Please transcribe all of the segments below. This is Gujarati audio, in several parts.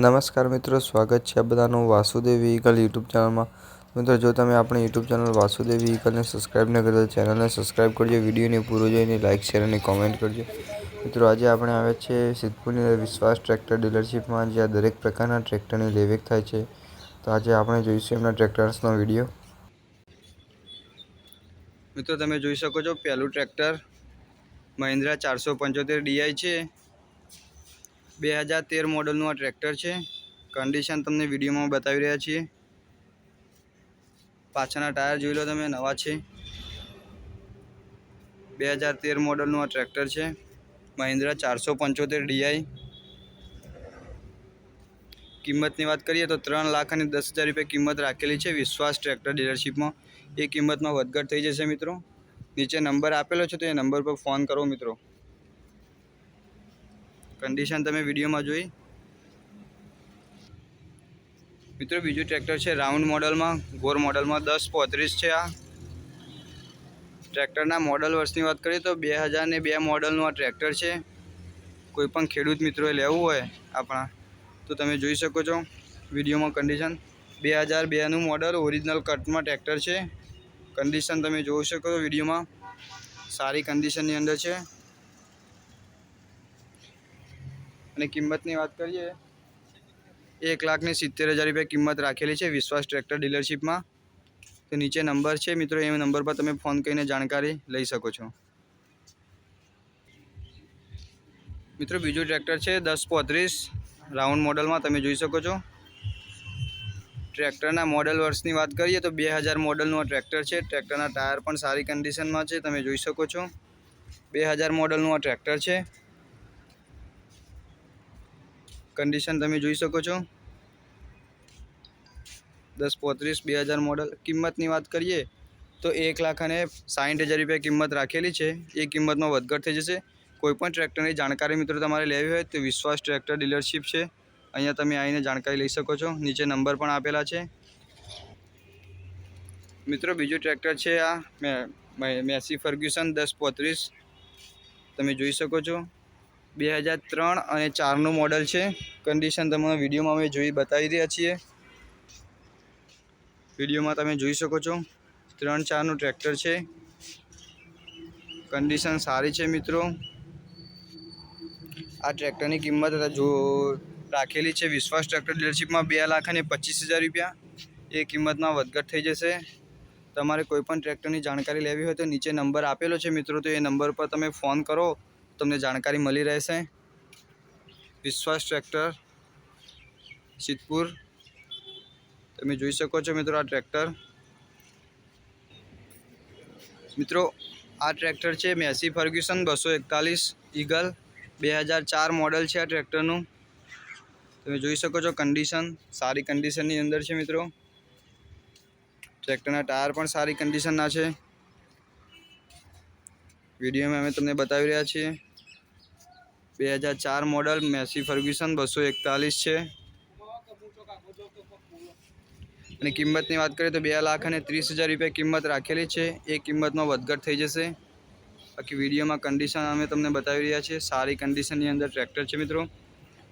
નમસ્કાર મિત્રો, સ્વાગત છે બધાનું વાસુદેવ વ્હીકલ યુટ્યુબ ચેનલમાં. મિત્રો, જો તમે આપણી યુટ્યુબ ચેનલ વાસુદેવ વ્હીકલને સબસ્ક્રાઈબ ન કરતા ચેનલને સબસ્ક્રાઈબ કરજો, વિડીયોને પૂરો જોઈને લાઇક શેર અને કોમેન્ટ કરજો. મિત્રો, આજે આપણે આવે છે સિદ્ધપુરની વિશ્વાસ ટ્રેક્ટર ડીલરશીપમાં જ્યાં દરેક પ્રકારના ટ્રેક્ટરની લેવેક થાય છે. તો આજે આપણે જોઈશું એમના ટ્રેક્ટર્સનો વીડિયો. મિત્રો, તમે જોઈ શકો છો, પહેલું ટ્રેક્ટર મહિન્દ્રા ચારસો પંચોતેર ડીઆઈ છે. બે હજાર તેર મોડલનું આ ટ્રેક્ટર છે. કન્ડિશન તમને વિડીયોમાં બતાવી રહ્યા છીએ. પાછળના ટાયર જોઈ લો તમે, નવા છે. બે હજાર તેર મોડલનું આ ટ્રેક્ટર છે. મહિન્દ્રા ચારસો પંચોતેર ડીઆઈ કિંમતની વાત કરીએ તો ત્રણ લાખ અને દસ હજાર રૂપિયા કિંમત રાખેલી છે વિશ્વાસ ટ્રેક્ટર ડીલરશીપમાં. એ કિંમતમાં વધઘટ થઈ જશે મિત્રો. નીચે નંબર આપેલો છે તો એ નંબર પર ફોન કરો મિત્રો. કન્ડિશન તમે વિડીયોમાં જોઈ. મિત્રો, બીજું ટ્રેક્ટર છે રાઉન્ડ મોડલમાં ગોર મોડલમાં દસ પોત્રીસ છે આ. ટ્રેક્ટરના મોડલ વર્ષની વાત કરીએ તો બે હજાર ને બે મોડલનું આ ટ્રેક્ટર છે. કોઈ પણ ખેડૂત મિત્રોએ લેવું હોય આપણા, તો તમે જોઈ શકો છો વિડીયોમાં કન્ડિશન બે હજાર બેનું મોડલ ઓરિજિનલ કટમાં ટ્રેક્ટર છે. કન્ડિશન તમે જોઈ શકો છો વિડીયોમાં. સારી કન્ડિશનની અંદર છે. અને કિંમતની વાત કરીએ, એક લાખને સિત્તેર હજાર રૂપિયા કિંમત રાખેલી છે વિશ્વાસ ટ્રેક્ટર ડીલરશીપમાં. તો નીચે નંબર છે મિત્રો, એ નંબર પર તમે ફોન કરીને જાણકારી લઈ શકો છો. મિત્રો, બીજું ટ્રેક્ટર છે દસ પોત્રીસ, રાઉન્ડ મોડલમાં તમે જોઈ શકો છો. ટ્રેક્ટરના મોડલ વર્ષની વાત કરીએ તો બે હજાર મોડલનું આ ટ્રેક્ટર છે. ટ્રેક્ટરના ટાયર પણ સારી કન્ડિશનમાં છે, તમે જોઈ શકો છો. બે હજાર મોડલનું આ ટ્રેક્ટર છે. કન્ડિશન તમે જોઈ શકો છો. દસ પોત્રીસ, બે હજાર મોડલ કિંમતની વાત કરીએ તો એક લાખ અને સાઠ હજાર રૂપિયા કિંમત રાખેલી છે. એ કિંમતમાં વધઘટ થઈ જશે. કોઈપણ ટ્રેક્ટરની જાણકારી મિત્રો તમારે લેવી હોય તો વિશ્વાસ ટ્રેક્ટર ડીલરશીપ છે. અહીંયા તમે આવીને જાણકારી લઈ શકો છો. નીચે નંબર પણ આપેલા છે. મિત્રો બીજું ટ્રેક્ટર છે આ મેસી ફર્ગ્યુસન દસ પોત્રીસ. તમે જોઈ શકો છો. બે હજાર ત્રણ અને ચારનું મોડલ છે. કન્ડિશન તમને વિડીયોમાં અમે જોઈ બતાવી રહ્યા છીએ. વિડીયોમાં તમે જોઈ શકો છો. ત્રણ ચારનું ટ્રેક્ટર છે. કન્ડિશન સારી છે મિત્રો. આ ટ્રેક્ટરની કિંમત જો રાખેલી છે વિશ્વાસ ટ્રેક્ટર ડીલરશીપમાં બે લાખ અને પચીસ હજાર રૂપિયા. એ કિંમતમાં વધઘટ થઈ જશે. તમારે કોઈપણ ટ્રેક્ટરની જાણકારી લેવી હોય તો નીચે નંબર આપેલો છે મિત્રો, તો એ નંબર પર તમે ફોન કરો. તમને જાણકારી મળી રહેશે. વિશ્વાસ ટ્રેક્ટર, સિદ્ધપુર. તમે જોઈ શકો છો મિત્રો આ ટ્રેક્ટર. મિત્રો, આ ટ્રેક્ટર છે મેસી ફર્ગ્યુસન બસો એકતાલીસ ઈગલ. બે હજાર ચાર મોડલ છે આ ટ્રેક્ટરનું. તમે જોઈ શકો છો કન્ડિશન સારી કન્ડિશનની અંદર છે મિત્રો. ટ્રેક્ટરના ટાયર પણ સારી કન્ડિશનના છે. વિડીયોમાં અમે તમને બતાવી રહ્યા છીએ. બે હજાર ચાર મોડલ મેસી ફર્ગ્યુસન બસો એકતાલીસ છે. અને કિંમતની વાત કરીએ તો બે લાખ અને ત્રીસ હજાર રૂપિયા કિંમત રાખેલી છે. એ કિંમતમાં વધઘટ થઈ જશે. બાકી વિડીયોમાં કન્ડિશન અમે તમને બતાવી રહ્યા છીએ. સારી કન્ડિશનની અંદર ટ્રેક્ટર છે મિત્રો.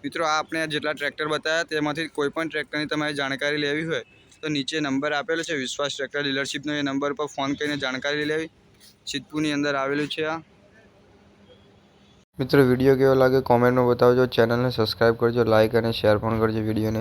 મિત્રો, આ આપણે જેટલા ટ્રેક્ટર બતાવ્યા તેમાંથી કોઈપણ ટ્રેક્ટરની તમારે જાણકારી લેવી હોય તો નીચે નંબર આપેલો છે. વિશ્વાસ ટ્રેક્ટર ડીલરશીપનો એ નંબર પર ફોન કરીને જાણકારી લેવી. સિદ્ધપુરની અંદર આવેલું છે આ. મિત્રો, વીડિયો કેવો લાગે કોમેન્ટમાં બતાવજો. ચેનલને સબસ્ક્રાઈબ કરજો લાઇક અને શેર પણ કરજો વિડીયોને.